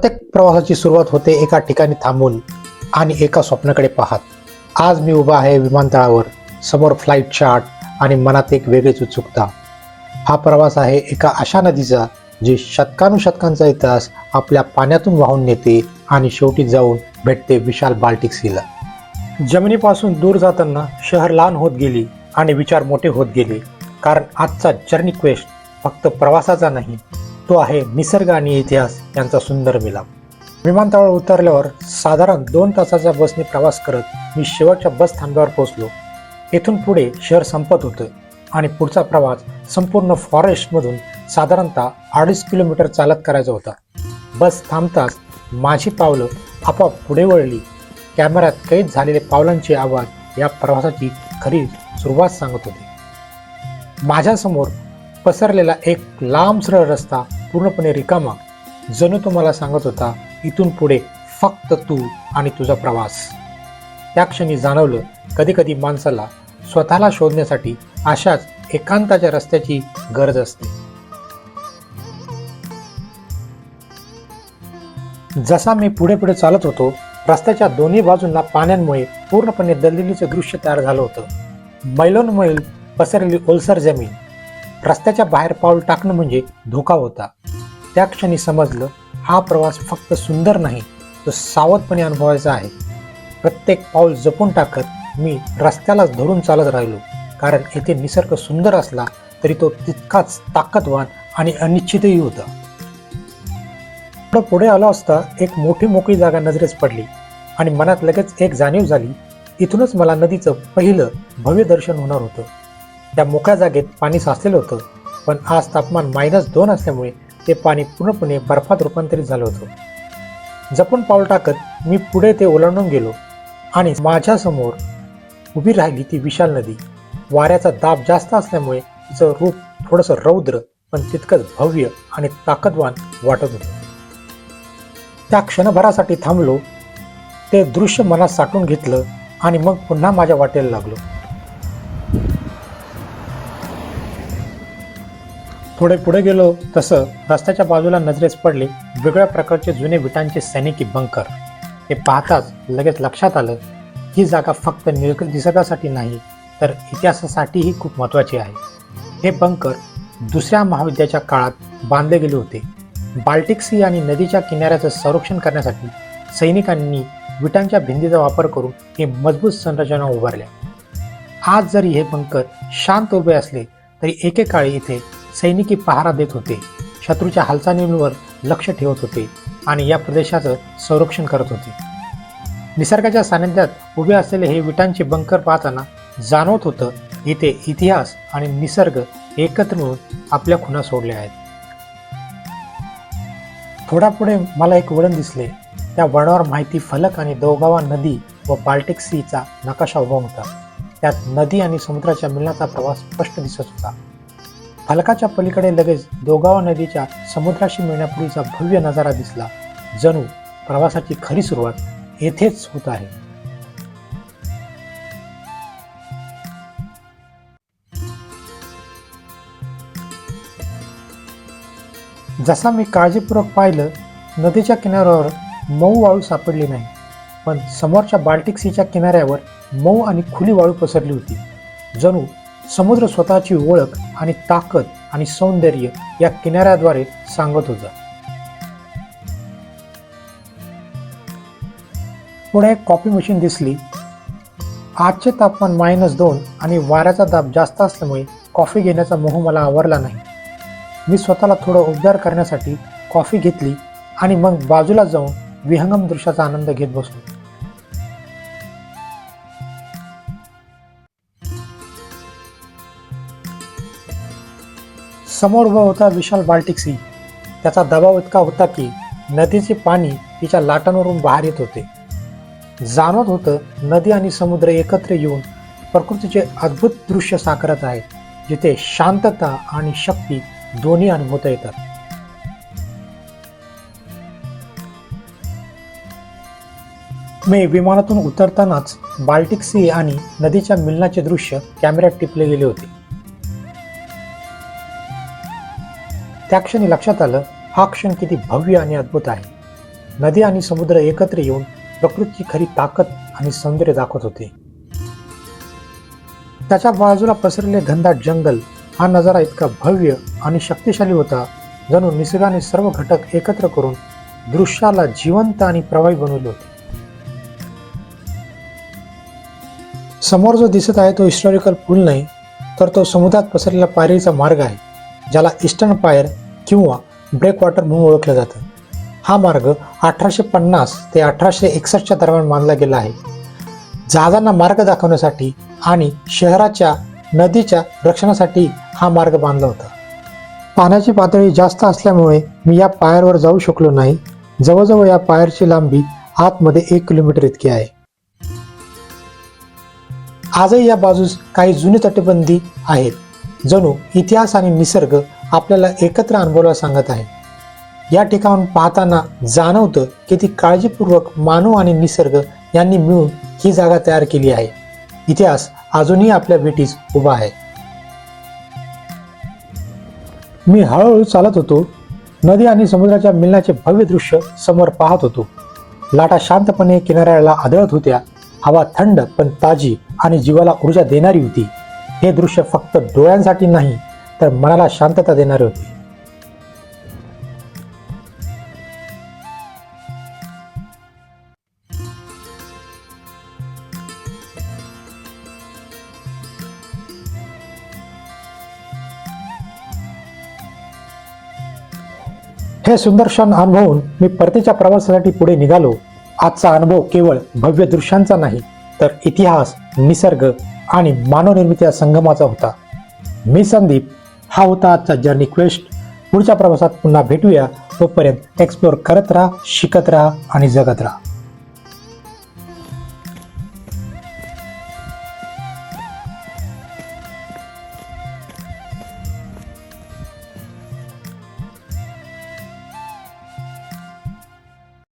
प्रत्येक प्रवासाची सुरुवात होते एका ठिकाणी थांबून आणि एका स्वप्नाकडे पाहत. आज मी उभा आहे विमानतळावर समोर फ्लाईट चार्ट आणि मनात एक वेगळीच उत्सुकता. हा प्रवास आहे एका अशा नदीचा जी शतकानुशतकांचा इतिहास आपल्या पाण्यातून वाहून नेते आणि शेवटी जाऊन भेटते विशाल बाल्टिक सीला जमिनीपासून दूर जाताना शहर लहान होत गेली आणि विचार मोठे होत गेले. कारण आजचा जर्नी क्वेस्ट फक्त प्रवासाचा नाही तो आहे निसर्ग आणि इतिहास यांचा सुंदर मिलाप. विमानतळावर उतरल्यावर साधारण दोन तासाच्या बसने प्रवास करत मी शेवटच्या बस थांब्यावर पोहोचलो. येथून पुढे शहर संपत होतं आणि पुढचा प्रवास संपूर्ण फॉरेस्टमधून साधारणतः अडीच किलोमीटर चालत करायचा होता. बस थांबताच माझी पावलं आपोआप पुढे वळली. कॅमेऱ्यात कैद झालेले पावलांचे आवाज या प्रवासाची खरी सुरुवात सांगत होती. माझ्यासमोर पसरलेला एक लांब सरळ रस्ता पूर्णपणे रिकामा. जणू तुम्हाला सांगत होता इथून पुढे फक्त तू आणि तुझा प्रवास. त्या क्षणी जाणवलं कधी कधी माणसाला स्वतःला शोधण्यासाठी अशाच एकांताच्या रस्त्याची गरज असते. जसा मी पुढे पुढे चालत होतो रस्त्याच्या दोन्ही बाजूंना पाण्यांमुळे पूर्णपणे दलदलीचं दृश्य तयार झालं होतं. मैलोनमैल पसरलेली ओलसर जमीन. रस्त्याच्या बाहेर पाऊल टाकणं म्हणजे धोका होता. त्या क्षणी समजलं हा प्रवास फक्त सुंदर नाही तो सावधपणे अनुभवायचा आहे. प्रत्येक पाऊल जपून टाकत मी रस्त्यालाच धरून चालत राहिलो. कारण येथे निसर्ग सुंदर असला तरी तो तितकाच ताकदवान आणि अनिश्चितही होता. थोडं पुढे आलो असता एक मोठी मोकळी जागा नजरेस पडली आणि मनात लगेच एक जाणीव झाली. इथूनच मला नदीचं पहिलं भव्य दर्शन होणार होतं. त्या मोकळ्या जागेत पाणी साचलेलं होतं. पण आज तापमान मायनस दोन असल्यामुळे ते पाणी पूर्णपणे बर्फात रूपांतरित झालं होतं. जपून पाऊल टाकत मी पुढे ते ओलांडून गेलो आणि माझ्यासमोर उभी राहिली ती विशाल नदी. वाऱ्याचा दाब जास्त असल्यामुळे तिचं रूप थोडंसं रौद्र पण तितकंच भव्य आणि ताकदवान वाटत होतं. त्या क्षणभरासाठी थांबलो ते दृश्य मनात साठवून घेतलं आणि मग पुन्हा माझ्या वाटेला लागलो. थोडे पुढे गेलो तसं रस्त्याच्या बाजूला नजरेस पडले वेगळ्या प्रकारचे जुने विटांचे सैनिकी बंकर हे पाहताच लगेच लक्षात आलं ही जागा फक्त निर- दिसकासाठी नाही तर इतिहासासाठीही खूप महत्त्वाची आहे. हे बंकर दुसऱ्या महायुद्धाच्या काळात बांधले गेले होते. बाल्टिक सी आणि नदीच्या किनाऱ्याचं संरक्षण करण्यासाठी सैनिकांनी विटांच्या भिंतीचा वापर करून हे मजबूत संरचना उभारल्या. आज जरी हे बंकर शांत उभे असले तरी एकेकाळी इथे सैनिकी पहारा देत होते. शत्रूच्या हालचालींवर लक्ष ठेवत होते आणि या प्रदेशाचं संरक्षण करत होते. निसर्गाच्या सानिध्यात उभे असलेले हे विटांचे बंकर पाहताना जाणवत होतं इथे इतिहास आणि निसर्ग एकत्र मिळून आपल्या खुणा सोडल्या आहेत. थोडा पुढे मला एक वळण दिसले. त्या वळणावर माहिती फलक आणि दोगावा नदी व बाल्टिक सीचा नकाशा उभा होता. त्यात नदी आणि समुद्राच्या मिलनाचा प्रवास स्पष्ट दिसत होता. फलकाच्या पलीकडे लगेच दोगावा नदीच्या समुद्राशी मिळण्यापूर्वीचा भव्य नजारा दिसला. जणू प्रवासाची खरी सुरुवात येथेच होत आहे. जसा मी काळजीपूर्वक पाहिलं नदीच्या किनाऱ्यावर मऊ वाळू सापडली नाही पण समोरच्या बाल्टिक सीच्या किनाऱ्यावर मऊ आणि खुली वाळू पसरली होती. जणू समुद्र स्वतःची ओळख आणि ताकद आणि सौंदर्य या किनाऱ्याद्वारे सांगत होता. पुढे एक कॉफी मशीन दिसली. आजचे तापमान मायनस दोन आणि वाऱ्याचा दाब जास्त असल्यामुळे कॉफी घेण्याचा मोह मला आवरला नाही. मी स्वतःला थोडं उपचार करण्यासाठी कॉफी घेतली आणि मग बाजूला जाऊन विहंगम दृश्याचा आनंद घेत बसलो. समोर उभा होता विशाल बाल्टिक सी त्याचा दबाव इतका होता की नदीचे पाणी तिच्या लाटांवरून बाहेर येत होते. जाणवत होतं नदी आणि समुद्र एकत्र येऊन प्रकृतीचे अद्भुत दृश्य साकारत आहेत जिथे शांतता आणि शक्ती दोन्ही अनुभवता येतात. मी विमानातून उतरतानाच बाल्टिक सी आणि नदीच्या मिलनाचे दृश्य कॅमेऱ्यात टिपले गेले होते. त्या क्षणी लक्षात आलं हा क्षण किती भव्य आणि अद्भुत आहे. नदी आणि समुद्र एकत्र येऊन प्रकृतीची खरी ताकद आणि सौंदर्य दाखवत होते. त्याच्या बाजूला पसरलेले घनदाट जंगल हा नजारा इतका भव्य आणि शक्तिशाली होता जणू निसर्गाने सर्व घटक एकत्र करून दृश्याला जिवंत आणि प्रवाही बनवले होते. समोर जो दिसत आहे तो हिस्टॉरिकल पूल नाही तर तो समुद्रात पसरलेला पायरीचा मार्ग आहे ज्याला ईस्टर्न पायर किंवा ब्रेकवॉटर म्हणून ओळखलं जातं. हा मार्ग अठराशे पन्नास ते अठराशे एकसष्टच्या दरम्यान मानला गेला आहे. जहाजांना मार्ग दाखवण्यासाठी आणि शहराच्या नदीच्या रक्षणासाठी हा मार्ग बांधला होता. पाण्याची पातळी जास्त असल्यामुळे मी या पायरवर जाऊ शकलो नाही. जवळजवळ या पायरची लांबी आतमध्ये एक किलोमीटर इतकी आहे. आजही या बाजूस काही जुनी तटबंदी आहेत. जणू इतिहास आणि निसर्ग आपल्याला एकत्र अनुभवायला सांगत आहे. या ठिकाण पाहताना जाणवतं की ती काळजीपूर्वक मानव आणि निसर्ग यांनी मिळून ही जागा तयार केली आहे. इतिहास अजूनही आपल्या भेटीस उभा आहे. मी हळूहळू चालत होतो. नदी आणि समुद्राच्या मिलनाचे भव्य दृश्य समोर पाहत होतो. लाटा शांतपणे किनाऱ्याला आदळत होत्या. हवा थंड पण ताजी आणि जीवाला ऊर्जा देणारी होती. हे दृश्य फक्त डोळ्यांसाठी नाही तर मनाला शांतता देणार होती. हे सुंदर क्षण अनुभवून मी परतीच्या प्रवासासाठी पुढे निघालो. आजचा अनुभव केवळ भव्य दृश्यांचा नाही तर इतिहास निसर्ग आणि मानवनिर्मित या संगमाचा होता. मी संदीप हा होता आजचा जर्नी क्वेस्ट पुढच्या प्रवासात पुन्हा भेटूया. तोपर्यंत एक्सप्लोअर करत राहा शिकत राहा आणि जगत राहा.